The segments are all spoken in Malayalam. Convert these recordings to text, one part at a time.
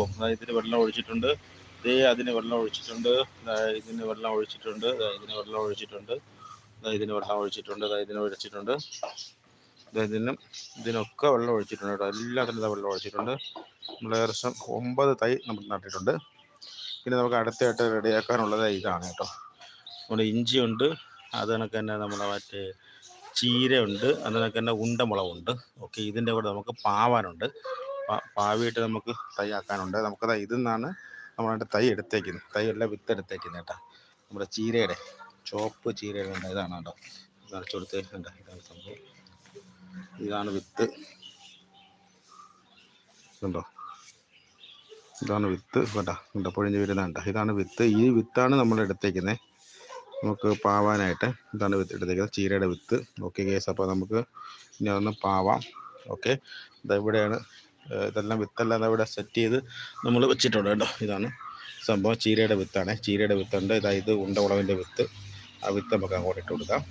എളുപ്പം അതായത് ഇതിന് വെള്ളം ഒഴിച്ചിട്ടുണ്ട്. ഇതേ അതിന് വെള്ളം ഒഴിച്ചിട്ടുണ്ട്. ഇതിന് വെള്ളം ഒഴിച്ചിട്ടുണ്ട്. ഇതിന് വെള്ളം ഒഴിച്ചിട്ടുണ്ട്. ഇതിന് വെള്ളം ഒഴിച്ചിട്ടുണ്ട്. ഇതിന് ഒഴിച്ചിട്ടുണ്ട്. ഇതിനും ഇതിനൊക്കെ വെള്ളം ഒഴിച്ചിട്ടുണ്ട് കേട്ടോ. എല്ലാത്തിനും വെള്ളം ഒഴിച്ചിട്ടുണ്ട്. നമ്മൾ ഏകദേശം ഒമ്പത് തൈ നമ്മൾ നട്ടിട്ടുണ്ട്. പിന്നെ നമുക്ക് അടുത്തായിട്ട് റെഡിയാക്കാനുള്ളത് ഇതാണ് കേട്ടോ. നമ്മുടെ ഇഞ്ചിയുണ്ട്. അത് കണക്ക് തന്നെ നമ്മുടെ മറ്റേ ചീരയുണ്ട്. അത് കണക്ക് തന്നെ ഉണ്ടമുളകുണ്ട് ഓക്കെ ഇതിന്റെ കൂടെ നമുക്ക് പാവാനുണ്ട്. പാവിയിട്ട് നമുക്ക് തൈ ആക്കാനുണ്ട് നമുക്കത് ഇതിൽ നിന്നാണ് നമ്മളതിന്റെ തൈ എടുത്തേക്കുന്നത്. തൈ അല്ല വിത്ത് എടുത്തേക്കുന്നത് കേട്ടോ. നമ്മുടെ ചീരയുടെ ചോപ്പ് ചീരയുടെ ഉണ്ട് ഇതാണ് കേട്ടോ. നിറച്ചു കൊടുത്തേക്കുന്നുണ്ട് ഇതാണ് സംഭവം. ഇതാണ് വിത്ത്. ഇതുണ്ടോ? ഇതാണ് വിത്ത്. കേട്ടോ കണ്ടോ പൊഴിഞ്ഞ് വരുന്നുണ്ട് ഇതാണ് വിത്ത്. ഈ വിത്താണ് നമ്മൾ എടുത്തേക്കുന്നത് നമുക്ക് പാവാനായിട്ട് ഇതാണ് വിത്ത് എടുത്തേക്കുന്നത്. ചീരയുടെ വിത്ത്. Okay case. അപ്പോൾ നമുക്ക് ഇനി അതൊന്ന് പാവാം. ഓക്കെ. ഇതെവിടെയാണ് ഇതെല്ലാം വിത്തെല്ലാം ഇവിടെ സെറ്റ് ചെയ്ത് നമ്മൾ വെച്ചിട്ടുണ്ട് കേട്ടോ. ഇതാണ് സംഭവം. ചീരയുടെ വിത്താണ്. ചീരയുടെ വിത്തുണ്ട്. ഇതാ ഇത് ഉണ്ടവളവിന്റെ വിത്ത്. ആ വിത്ത് നമുക്ക് അങ്ങോട്ട് ഇട്ട് കൊടുക്കാം.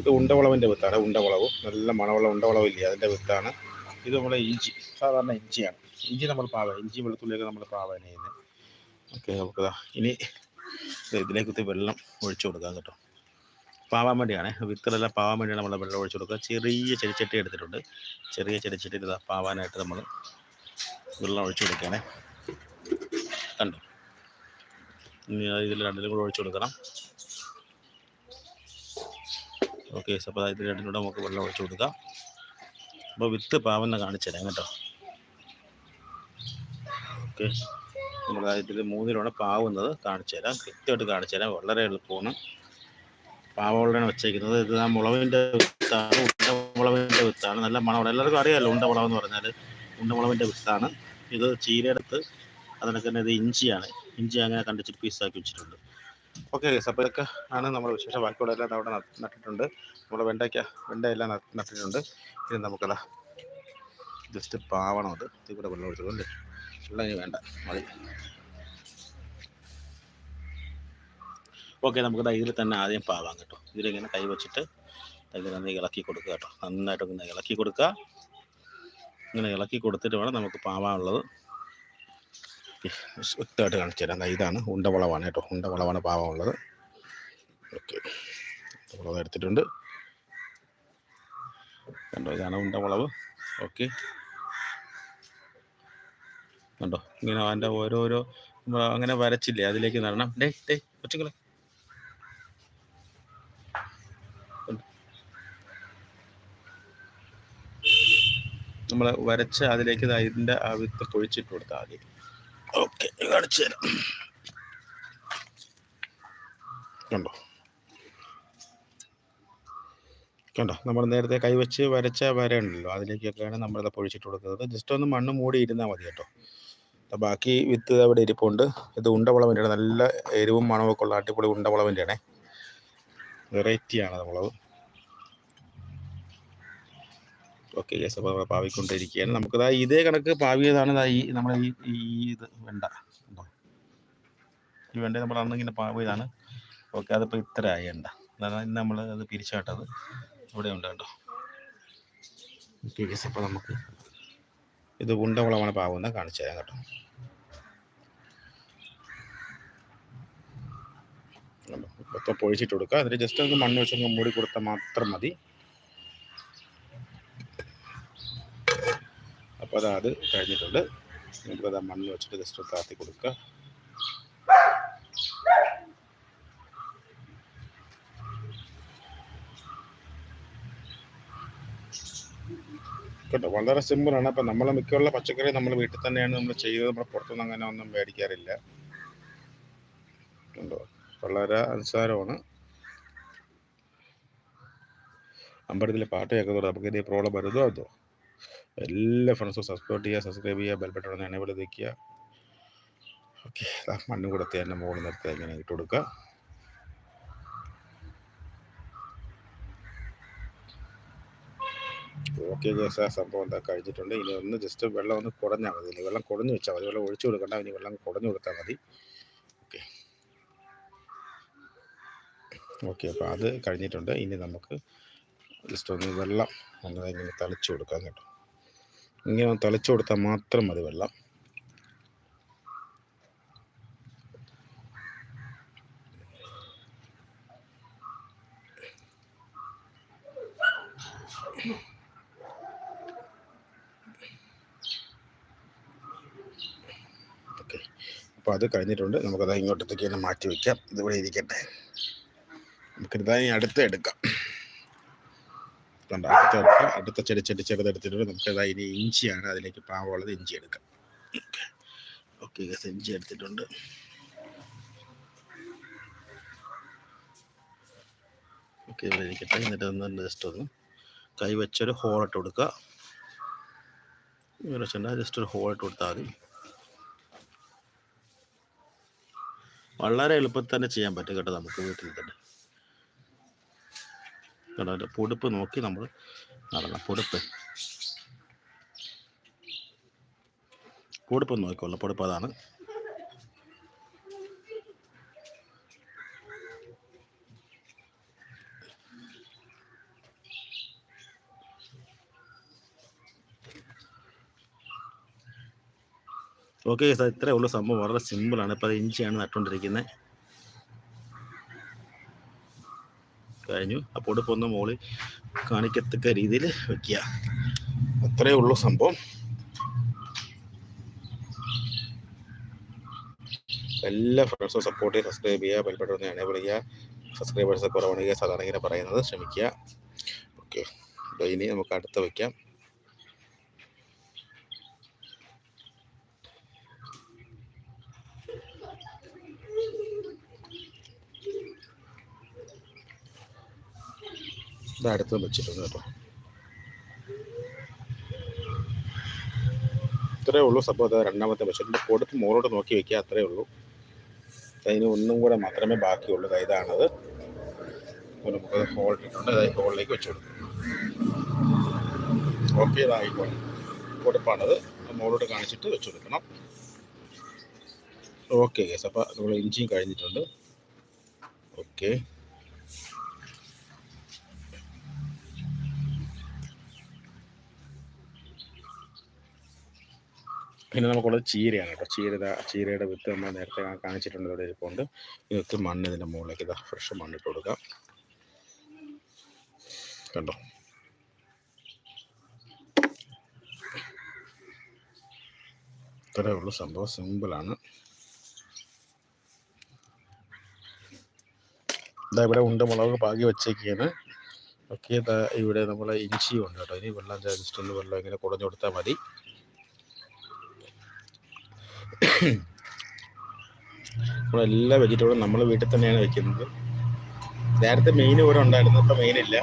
ഇത് ഉണ്ടവളവിന്റെ വിത്താണ്. ഉണ്ടവളവ്. നല്ല മണമുള്ള ഉണ്ടവളവില്ലേ അതിന്റെ വിത്താണ്. ഇത് നമ്മളെ ഇഞ്ചി. സാധാരണ ഇഞ്ചിയാണ്. ഇഞ്ചി നമ്മൾ പാവ ഇഞ്ചി വെളുത്തുള്ളിയൊക്കെ നമ്മൾ പാവാൻ ചെയ്യുന്നത് ഓക്കെ നമുക്ക് ദാ ഇനി ഇതിലേക്ക് വെള്ളം ഒഴിച്ചു കൊടുക്കാം കേട്ടോ. പാവാൻ വേണ്ടിയാണ്. വിത്തലല്ല പാവാൻ വേണ്ടിയാണ് നമ്മൾ വെള്ളം ഒഴിച്ചു കൊടുക്കുക. ചെറിയ ചെടിച്ചട്ടി എടുത്തിട്ടുണ്ട്. ചെറിയ ചെടിച്ചട്ടി ഇതാ പാവാനായിട്ട് നമ്മൾ വെള്ളം ഒഴിച്ചു കൊടുക്കുകയാണേ. കണ്ടു? ഇനി ഇതിൽ രണ്ടിലും കൂടെ ഒഴിച്ചു കൊടുക്കണം. ഓക്കെ അപ്പോൾ ഇതിൽ രണ്ടിലും കൂടെ നമുക്ക് വെള്ളം ഒഴിച്ചു കൊടുക്കാം. അപ്പോൾ വിത്ത് പാവെന്ന് കാണിച്ചുതരാം കേട്ടോ. ഓക്കെ നമ്മൾ ഇതിൽ മൂന്നിലാണ് പാവുന്നത് കാണിച്ചു തരാം. കൃത്യമായിട്ട് കാണിച്ചു തരാം. വളരെ എളുപ്പമാണ്. പാവമുള്ളതാണ് വെച്ചേക്കുന്നത്. ഇത് ആ മുളവിന്റെ വിത്താണ് ഉണ്ടമുളവിന്റെ വിത്താണ്. നല്ല മണമുള്ള എല്ലാവർക്കും അറിയാമല്ലോ ഉണ്ടമുളക് എന്ന് പറഞ്ഞാൽ ഉണ്ടമുളവിന്റെ വിത്താണ്. ഇത് ചീരയെടുത്ത് അതിനൊക്കെ തന്നെ ഇത് ഇഞ്ചിയാണ്. ഇഞ്ചി അങ്ങനെ കണ്ടിച്ചിട്ട് പീസാക്കി വെച്ചിട്ടുണ്ട്. ഓക്കെ അപ്പോൾ ഇതൊക്കെ ആണ് നമ്മൾ വിശേഷ ബാക്കിയുള്ള എല്ലാം അവിടെ നട്ട് നട്ടിട്ടുണ്ട്. നമ്മുടെ വെണ്ടയ്ക്ക വെണ്ടയെല്ലാം നട്ട് നട്ടിട്ടുണ്ട്. ഇനി നമുക്കതാ ജസ്റ്റ് പാവണം അത്. ഇതിൽ കൂടെ വെള്ളം ഒഴിച്ചത് അല്ലേ? വെള്ളം ഇനി വേണ്ട. മതി. ഓക്കെ നമുക്ക് ഇതിൽ തന്നെ ആദ്യം പാവാം കേട്ടോ. ഇതിലിങ്ങനെ കൈ വെച്ചിട്ട് നന്നായി ഇളക്കി കൊടുക്കുക കേട്ടോ. നന്നായിട്ട് ഇങ്ങനെ ഇളക്കി കൊടുക്കുക. ഇങ്ങനെ ഇളക്കി കൊടുത്തിട്ട് വേണം നമുക്ക് പാവാനുള്ളത് വ്യക്തമായിട്ട് കാണിച്ചു തരാം. ഇതാണ് ഉണ്ടവളവാണ് കേട്ടോ. ഉണ്ടവളവാണ് പാവാനുള്ളത്. ഓക്കെ. വളവ് എടുത്തിട്ടുണ്ട്. കണ്ടോ ഇതാണ് ഉണ്ടവളവ് ഓക്കെ. കണ്ടോ ഇങ്ങനെ അതിന്റെ ഓരോരോ അങ്ങനെ വരച്ചില്ലേ അതിലേക്ക് നടണം. ഡേ ഡേ കൊച്ചുങ്ങളെ. നമ്മൾ വരച്ച് അതിലേക്ക് ദാ ഇതിന്റെ ആ വിത്ത് പൊഴിച്ചിട്ട് കൊടുത്താൽ മതി. ഓക്കെ കാണിച്ചു തരാം. കണ്ടോ? കണ്ടോ? നമ്മൾ നേരത്തെ കൈവച്ച് വരച്ച വര ഉണ്ടല്ലോ അതിലേക്കൊക്കെയാണ് നമ്മളിത് പൊഴിച്ചിട്ട് കൊടുക്കുന്നത്. ജസ്റ്റ് ഒന്ന് മണ്ണ് മൂടി ഇരുന്നാൽ മതി കേട്ടോ. ബാക്കി വിത്ത് അവിടെ ഇരിപ്പുണ്ട്. ഇത് ഉണ്ടവളവിന്റെ നല്ല എരിവും മണമൊക്കെ ഉള്ള അടിപൊളി ഉണ്ടവളവിന്റെ ആണേ വെറൈറ്റിയാണ് നമ്മളത്. ഓക്കെ യെസ് അപ്പോൾ നമ്മൾ പാവിക്കൊണ്ടിരിക്കുകയാണ്. നമുക്കിതാ ഇതേ കണക്ക് പാവിയതാണ് ഈ നമ്മുടെ ഈ ഈ ഇത് വെണ്ട. കണ്ടോ? ഈ വെണ്ട നമ്മൾ അന്നിങ്ങനെ പാവിയതാണ്. ഓക്കെ അതിപ്പോൾ ഇത്ര ആയി അതാണ് ഇന്ന് നമ്മൾ അത് പിരിച്ചാട്ടത്. ഇവിടെ ഉണ്ട് കേട്ടോ ഓക്കെ യെസ് അപ്പോൾ നമുക്ക് ഇത് ഉണ്ടവളമാണ് പാവുന്ന കാണിച്ചു തരാം കേട്ടോ. മൊത്തം പൊഴിച്ചിട്ട് കൊടുക്കുക. അതിന് ജസ്റ്റ് ഒന്ന് മണ്ണ് വെച്ചൊന്ന് മൂടി കൊടുത്താൽ മാത്രം മതി. അപ്പോൾ അത് കഴിഞ്ഞിട്ടുണ്ട്. നമുക്കത് ആ മണ്ണ് വെച്ചിട്ട് ജസ്റ്റ് താത്തി കൊടുക്കുക കേട്ടോ വളരെ സിമ്പിളാണ് അപ്പം നമ്മൾ മിക്കുള്ള പച്ചക്കറി നമ്മൾ വീട്ടിൽ തന്നെയാണ് നമ്മൾ ചെയ്തത് നമ്മൾ പുറത്തുനിന്ന് അങ്ങനെ ഒന്നും മേടിക്കാറില്ല. കണ്ടോ വളരെ അനുസാരമാണ്. അമ്പലത്തിലെ പാട്ട് കേൾക്കുന്നത് നമുക്ക് ഇതേ പ്രോബ്ലം വരുന്നോ അതോ? എല്ലാ ഫ്രണ്ട്സും സബ്സ്ക്രൈബ് ചെയ്യുക സബ്സ്ക്രൈബ് ചെയ്യുക ബെൽബട്ടൺ ഒന്ന് എനേബിൾ വയ്ക്കുക ഓക്കെ മണ്ണും കൂടെ തേന്റെ മുകളിൽ നിർത്തി ഇങ്ങനെ ഇട്ട് കൊടുക്കുക. ഓക്കെ ആ സംഭവം എന്താ കഴിഞ്ഞിട്ടുണ്ട്. ഇനി ഒന്ന് ജസ്റ്റ് വെള്ളം ഒന്ന് കുടഞ്ഞാൽ മതി. ഇനി വെള്ളം കുടഞ്ഞു വെച്ചാൽ മതി. വെള്ളം ഒഴിച്ചു കൊടുക്കണ്ട ഇനി വെള്ളം കുടഞ്ഞു കൊടുത്താൽ മതി. ഓക്കെ ഓക്കെ അപ്പോൾ അത് കഴിഞ്ഞിട്ടുണ്ട്. ഇനി നമുക്ക് ജസ്റ്റ് ഒന്ന് വെള്ളം ഒന്ന് ഇങ്ങനെ തളിച്ചു കൊടുക്കാം കേട്ടോ. ഇങ്ങനെ തളിച്ചു കൊടുത്താൽ മാത്രം മതി വെള്ളം. അപ്പോൾ അത് കഴിഞ്ഞിട്ടുണ്ട്. നമുക്കത് ഇങ്ങോട്ടത്തേക്ക് തന്നെ മാറ്റി വയ്ക്കാം. ഇതിവിടെ ഇരിക്കട്ടെ. നമുക്കിതായി അടുത്ത് എടുക്കാം. കണ്ടോ അടുത്ത എടുക്കാം. അടുത്ത ചെടി ചെടി നമുക്ക് ഇതാ ഇനി ഇഞ്ചിയാണ് അതിലേക്ക് പാവുള്ളത് ഇഞ്ചി എടുക്കാം. ഓക്കെ ഓക്കെ ഇഞ്ചി എടുത്തിട്ടുണ്ട്. ഓക്കെ ഇവിടെ ഇരിക്കട്ടെ. എന്നിട്ട് ഒന്ന് ജസ്റ്റ് ഒന്ന് കൈ വെച്ചൊരു ഹോൾ ഇട്ട് കൊടുക്കുക. ഇങ്ങനെ ജസ്റ്റ് ഒരു ഹോൾ ഇട്ട് കൊടുത്താൽ മതി. വളരെ എളുപ്പത്തിൽ തന്നെ ചെയ്യാൻ പറ്റും കേട്ടോ നമുക്ക് വീട്ടിൽ തന്നെ. കേട്ടോ പൊടുപ്പ് നോക്കി നമ്മൾ നടണം. പൊടുപ്പ്. പൊടുപ്പ് നോക്കിക്കോളാം. പൊടുപ്പ് അതാണ്. ഓക്കെ സാർ ഇത്രയേ ഉള്ളൂ സംഭവം. വളരെ സിമ്പിളാണ് ഇപ്പോൾ അത് ഇഞ്ചിയാണ് നട്ടുകൊണ്ടിരിക്കുന്നത് കഴിഞ്ഞു. അപ്പോട്ട് പോന്ന മോളിൽ കാണിക്കത്തക്ക രീതിയിൽ വെക്കുക അത്രയേ ഉള്ളൂ സംഭവം. എല്ലാ ഫ്രണ്ട്സും സപ്പോർട്ട് ചെയ്യുക സബ്സ്ക്രൈബ് ചെയ്യുക ബെൽബട്ടൺ എനേബിൾ ചെയ്യുക സബ്സ്ക്രൈബേഴ്സ് കുറവാണെങ്കിൽ സാധാരണ ഇങ്ങനെ പറയുന്നത്. ശ്രമിക്കുക ഓക്കെ ഇനി നമുക്ക് അടുത്ത വയ്ക്കാം ഇത് അടുത്ത് വെച്ചിട്ടുണ്ട് കേട്ടോ. ഇത്രയേ ഉള്ളൂ സംഭവം. രണ്ടാമത്തെ വെച്ചിട്ടുണ്ട് കൊടുത്ത് മോളോട്ട് നോക്കി വെക്കുക അത്രയേ ഉള്ളൂ. അതിന് ഒന്നും കൂടെ മാത്രമേ ബാക്കിയുള്ളൂ. ഇതാണത്. ഇട്ടിട്ടുണ്ട് അതായത് ഹോളിലേക്ക് വെച്ച് കൊടുക്കും. ഓക്കെ ഇതായിക്കോട്ടെ കൊടുപ്പാണത്. മോളോട്ട് കാണിച്ചിട്ട് വെച്ച് കൊടുക്കണം. ഓക്കെ ഗേസ് അപ്പോൾ നമ്മൾ ഇഞ്ചിയും കഴിഞ്ഞിട്ടുണ്ട്. ഓക്കെ പിന്നെ നമുക്കുള്ളത് ചീരയാണ് കേട്ടോ. ചീര ചീരയുടെ വിത്ത് നമ്മൾ നേരത്തെ കാണിച്ചിട്ടുണ്ട്. ഇവിടെ ഇരിപ്പുണ്ട്. വിത്ത് മണ്ണ് ഇതിന്റെ മുകളിലേക്ക് ഇതാ ഫ്രഷ് മണ്ണിട്ട് കൊടുക്കാം. കണ്ടോ? ഇത്രയേ ഉള്ളൂ. സംഭവം സിമ്പിളാണ് ഇതാ ഇവിടെ ഉണ്ടമുളക് പാകി വെച്ചേക്കാണ് ഇതാ ഇവിടെ നമ്മൾ ഇഞ്ചിയും ഉണ്ട് കേട്ടോ. ഇനി വെള്ളം ജസ്റ്റ് ഒന്ന് വെള്ളം ഇങ്ങനെ കുടഞ്ഞു കൊടുത്താൽ മതി. നമ്മുടെ എല്ലാ വെജിറ്റബിളും നമ്മൾ വീട്ടിൽ തന്നെയാണ് വെക്കുന്നത്. നേരത്തെ മെയിൻ ഇവിടെ ഉണ്ടായിരുന്നു ഇപ്പം മെയിനില്ല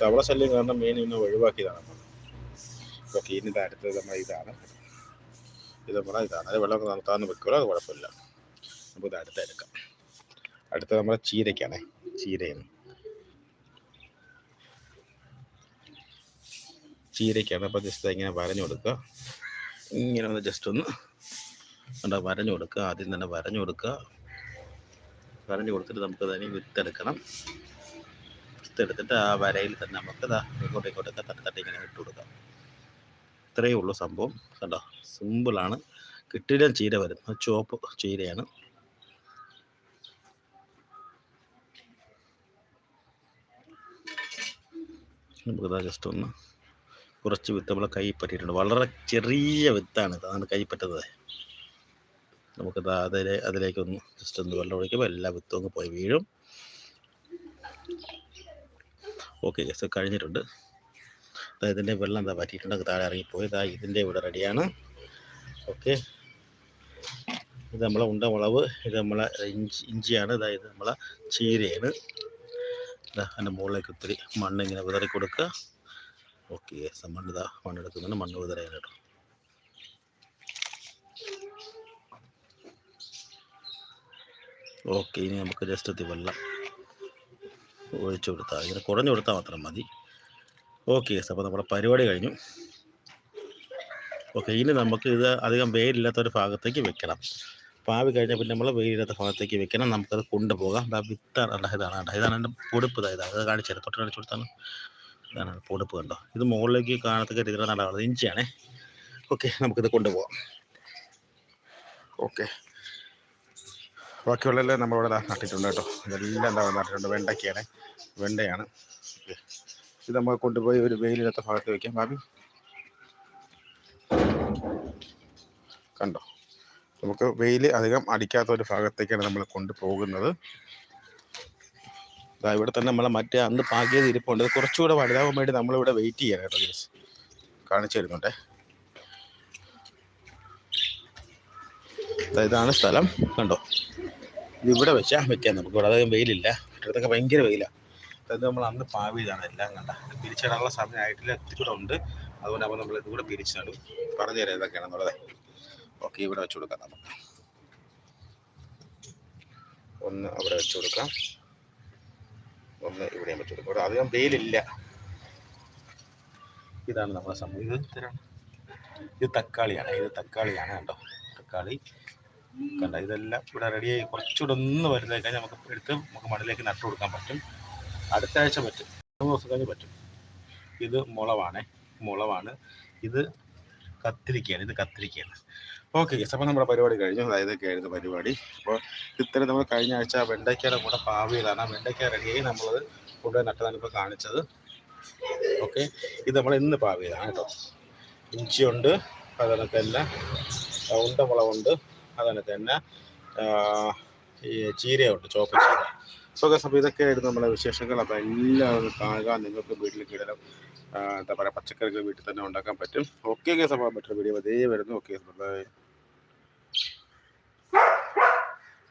തവള ശല്യം കാരണം മെയിൻ ഇന്ന് ഒഴിവാക്കിയതാണ്. നമ്മൾ ഓക്കെ അടുത്ത് നമ്മൾ ഇതാണ്. ഇത് നമ്മളെ ഇതാണ്. അത് വെള്ളം നടത്താന്ന് വെക്കുമല്ലോ അത് കുഴപ്പമില്ല. നമുക്ക് ഇത് അടുത്ത എടുക്കാം. അടുത്ത നമ്മുടെ ചീരയ്ക്കാണേ ചീരയാണ്. ചീരയ്ക്കാണ്. അപ്പോൾ ജസ്റ്റ് ഇങ്ങനെ വരഞ്ഞു കൊടുക്കുക. ഇങ്ങനെ ഒന്ന് ജസ്റ്റ് ഒന്ന് എന്താ വരഞ്ഞു കൊടുക്കുക. ആദ്യം തന്നെ വരഞ്ഞു കൊടുക്കുക. വരഞ്ഞു കൊടുത്തിട്ട് നമുക്ക് അതിന് വിത്തെടുക്കണം. വിത്തെടുത്തിട്ട് ആ വരയിൽ തന്നെ നമുക്ക് ഇതാ ഇങ്ങോട്ടും ഇങ്ങോട്ടൊക്കെ തട്ടി തട്ടി ഇങ്ങനെ ഇട്ട് കൊടുക്കാം. ഇത്രയേ ഉള്ളൂ സംഭവം. കണ്ടോ സിമ്പിളാണ് കിട്ടിയിടം ചീര വരും ചുവപ്പ് ചീരയാണ്. നമുക്കിതാ ജസ്റ്റ് ഒന്ന് കുറച്ച് വിത്ത് നമ്മളെ കൈ പറ്റിയിട്ടുണ്ട്. വളരെ ചെറിയ വിത്താണ് അതാണ് കൈ പറ്റുന്നത്. നമുക്കത് അതിലെ അതിലേക്കൊന്ന് ജസ്റ്റ് ഒന്ന് വെള്ളം ഒഴിക്കുമ്പോൾ എല്ലാ വിത്തും അങ്ങ് പോയി വീഴും. ഓക്കെ ജസ്റ്റ് കഴിഞ്ഞിട്ടുണ്ട്. അതായത് ഇതിന്റെ വെള്ളം എന്താ പറ്റിയിട്ടുണ്ട് താഴെ ഇറങ്ങിപ്പോയി. ഇതാ ഇതിന്റെ ഇവിടെ റെഡിയാണ്. ഓക്കെ ഇത് നമ്മളെ ഉണ്ട മുളവ് ഇത് നമ്മളെ ഇഞ്ചി ഇഞ്ചിയാണ്. അതായത് നമ്മളെ ചീരയാണ്. അതിന്റെ മുകളിലേക്ക് ഒത്തിരി മണ്ണ് ഇങ്ങനെ വിതറി കൊടുക്കുക ഓക്കെ മണ്ണ് ഇതാ മണ്ണെടുക്കുന്നുണ്ട് മണ്ണ് വിതറിയാണ് കേട്ടോ ഓക്കെ ഇനി നമുക്ക് ജസ്റ്റ് എത്തി വെള്ളം ഒഴിച്ചു കൊടുത്താൽ ഇങ്ങനെ കുറഞ്ഞു കൊടുത്താൽ മാത്രം മതി. ഓക്കെ അപ്പോൾ നമ്മുടെ പരിപാടി കഴിഞ്ഞു. ഓക്കെ ഇനി നമുക്ക് ഇത് അധികം വെയിലില്ലാത്ത ഒരു ഭാഗത്തേക്ക് വെക്കണം. പാവി കഴിഞ്ഞാൽ പിന്നെ നമ്മൾ വെയിലില്ലാത്ത ഭാഗത്തേക്ക് വെക്കണം. നമുക്കത് കൊണ്ടുപോകാം. വിത്താണ് ഇതാണ് ഇതാണ് എന്റെ പൊടിപ്പ് ഇതാ. ഇതാണ് അത് കാണിച്ചത് തൊട്ട് കാണിച്ചു കൊടുത്താണ് ഇതാണ് പൊടുപ്പ് കണ്ടോ? ഇത് മുകളിലേക്ക് കാണത്തക്ക രീതിയിലുള്ള നടാവുന്നത് ഇഞ്ചിയാണേ. ഓക്കെ നമുക്കിത് കൊണ്ടുപോകാം ഓക്കെ. ബാക്കിയുള്ളതെല്ലാം നമ്മളിവിടെ നട്ടിട്ടുണ്ട് കേട്ടോ. ഇതെല്ലാം എന്താ നട്ടിട്ടുണ്ട്. വെണ്ടയ്ക്കാണ് വെണ്ടയാണ്. ഇത് നമ്മൾ കൊണ്ടുപോയി ഒരു വെയിലില്ലാത്ത ഭാഗത്ത് വെക്കാം. ബാബി. കണ്ടോ? നമുക്ക് വെയിൽ അധികം അടിക്കാത്ത ഒരു ഭാഗത്തേക്കാണ് നമ്മൾ കൊണ്ടുപോകുന്നത്. ഇവിടെ തന്നെ നമ്മളെ മറ്റേ അന്ന് പാകിയത് ഇരിപ്പുണ്ട്. കുറച്ചുകൂടെ വലുതാവാൻ വേണ്ടി നമ്മളിവിടെ വെയിറ്റ് ചെയ്യാൻ കേട്ടോ ഗേസ് കാണിച്ചു തരുന്നുണ്ടേ. ഇതാണ് സ്ഥലം. കണ്ടോ? ഇതിവിടെ വെച്ചാൽ വെക്കാം നമുക്ക്. ഇവിടെ അധികം വെയിലില്ല. ഇവിടത്തൊക്കെ ഭയങ്കര വെയിലാണ് അതായത് നമ്മൾ അന്ന് പാവിയതാണ് എല്ലാം കണ്ട. പിരിച്ചിടാനുള്ള സമയമായിട്ടില്ല ഇത്തിരി ഉണ്ട്. അതുകൊണ്ട് അപ്പോൾ നമ്മൾ ഇതുകൂടെ പിരിച്ചു നടും പറഞ്ഞു തരാം ഇതൊക്കെയാണെന്നുള്ളത് ഓക്കെ ഇവിടെ വെച്ച് കൊടുക്കാം നമുക്ക്. ഒന്ന് അവിടെ വെച്ച് കൊടുക്കാം. ഒന്ന് ഇവിടെയും പറ്റുള്ളൂ. ഇവിടെ അധികം വെയിലില്ല ഇതാണ് നമ്മുടെ സംഭവം ഇത് ഇത് തക്കാളിയാണ്. ഇത് തക്കാളിയാണ് കണ്ടോ തക്കാളി കണ്ട ഇതെല്ലാം ഇവിടെ റെഡിയായി കുറച്ചുകൂടെ ഒന്ന് വരുന്നത് കഴിഞ്ഞാൽ നമുക്ക് എടുത്ത് നമുക്ക് മണ്ണിലേക്ക് നട്ടു കൊടുക്കാൻ പറ്റും. അടുത്ത ആഴ്ച പറ്റും. മൂന്ന് ദിവസം കഴിഞ്ഞ് പറ്റും. ഇത് മുളവാണേ. മുളവാണ്. ഇത് കത്തിരിക്കയാണ്. ഇത് കത്തിരിക്കയാണ്. ഓക്കെ ഗസ് അപ്പോൾ നമ്മുടെ പരിപാടി കഴിഞ്ഞു. അതായത് ആയിരുന്നു പരിപാടി. അപ്പോൾ ഇത്തരം നമ്മൾ കഴിഞ്ഞ ആഴ്ച വെണ്ടയ്ക്കയുടെ കൂടെ പാവിയതാണ് ആ വെണ്ടയ്ക്ക റെഡിയായി നമ്മളത് കൊണ്ടുപോയി നട്ടതാണ് ഇപ്പോൾ കാണിച്ചത്. ഓക്കെ ഇത് നമ്മൾ ഇന്ന് പാവിയതാണ് കേട്ടോ. ഇഞ്ചിയുണ്ട് അതുപോലെ തന്നെ ഉണ്ടമുളകുണ്ട് അതുപോലെ തന്നെ ഈ ചീരയുണ്ട് ചോപ്പ ചീര. സോ ഗസ് അപ്പോൾ ഇതൊക്കെയായിരുന്നു നമ്മുടെ വിശേഷങ്ങൾ. അപ്പോൾ എല്ലാവരും കാണുക. നിങ്ങൾക്ക് വീട്ടിൽ കിടലും എന്താ പറയുക പച്ചക്കറികൾ വീട്ടിൽ തന്നെ ഉണ്ടാക്കാൻ പറ്റും. ഓക്കെ കേസ് അപ്പോൾ മറ്റൊരു വീഡിയോ അതേ വരുന്നു ഓക്കെ